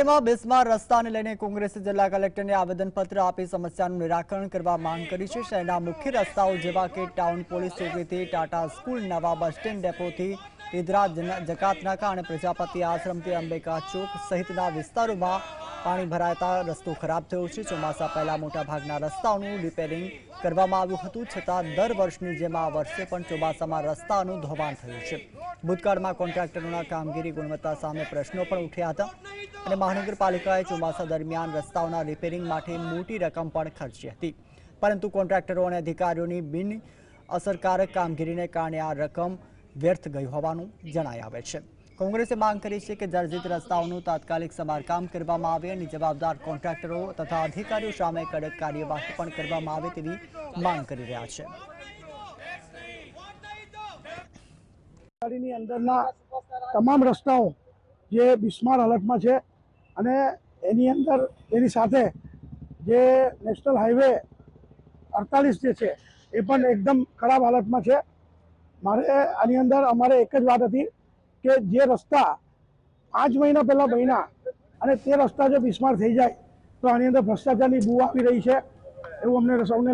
એમાં બિસ્માર રસ્તાને લઈને કોંગ્રેસે જિલ્લા કલેક્ટરને આવેદનપત્ર આપી સમસ્યાનું નિરાકરણ કરવા માંગ કરી છે. શહેરના મુખ્ય રસ્તાઓ જેવા કે ટાઉન પોલીસ ચોકીથી, ટાટા સ્કૂલ, નવા બસ સ્ટેન્ડ ડેપોથી ઇદરા જકાતનાકા અને પ્રજાપતિ આશ્રમથી અંબેકા ચોક સહિતના વિસ્તારોમાં પાણી ભરાતા રસ્તો ખરાબ થયો છે. ચોમાસા પહેલા મોટાભાગના રસ્તાઓનું રિપેરિંગ કરવામાં આવ્યું હતું. છતાં દર વર્ષની જેમ આ વર્ષે પણ ચોમાસામાં રસ્તાનું ધોવાણ થયું છે. ભૂતકાળમાં કોન્ટ્રાક્ટરોના કામગીરી ગુણવત્તા સામે પ્રશ્નો પણ ઉઠ્યા હતા અને મહાનગરપાલિકાએ ચોમાસા દરમિયાન રસ્તાઓના રિપેરિંગ માટે મોટી રકમ પણ ખર્ચી હતી. પરંતુ કોન્ટ્રાક્ટરો અને અધિકારીઓની બિન અસરકારક કામગીરીને કારણે આ રકમ વ્યર્થ ગઈ હોવાનું જણાઈ આવે છે. કોંગ્રેસે માંગ કરી છે કે જર્જરિત રસ્તાઓનું તાત્કાલિક સમારકામ કરવામાં આવે અને જવાબદાર કોન્ટ્રાક્ટરો તથા અધિકારીઓ સામે કડક કાર્યવાહી પણ કરવામાં આવે તેવી માંગ કરી રહ્યા છે. તમામ રસ્તાઓ જે બિસ્માર હાલતમાં છે અને એની અંદર, એની સાથે જે નેશનલ હાઈવે અડતાલીસ જે છે, એ પણ એકદમ ખરાબ હાલતમાં છે. મારે આની અંદર, અમારે એક જ વાત હતી કે જે રસ્તા પાંચ મહિના પહેલાં બન્યા અને તે રસ્તા જો બિસ્માર થઈ જાય, તો આની અંદર ભ્રષ્ટાચારની બૂ આવી રહી છે, એવું અમને સૌને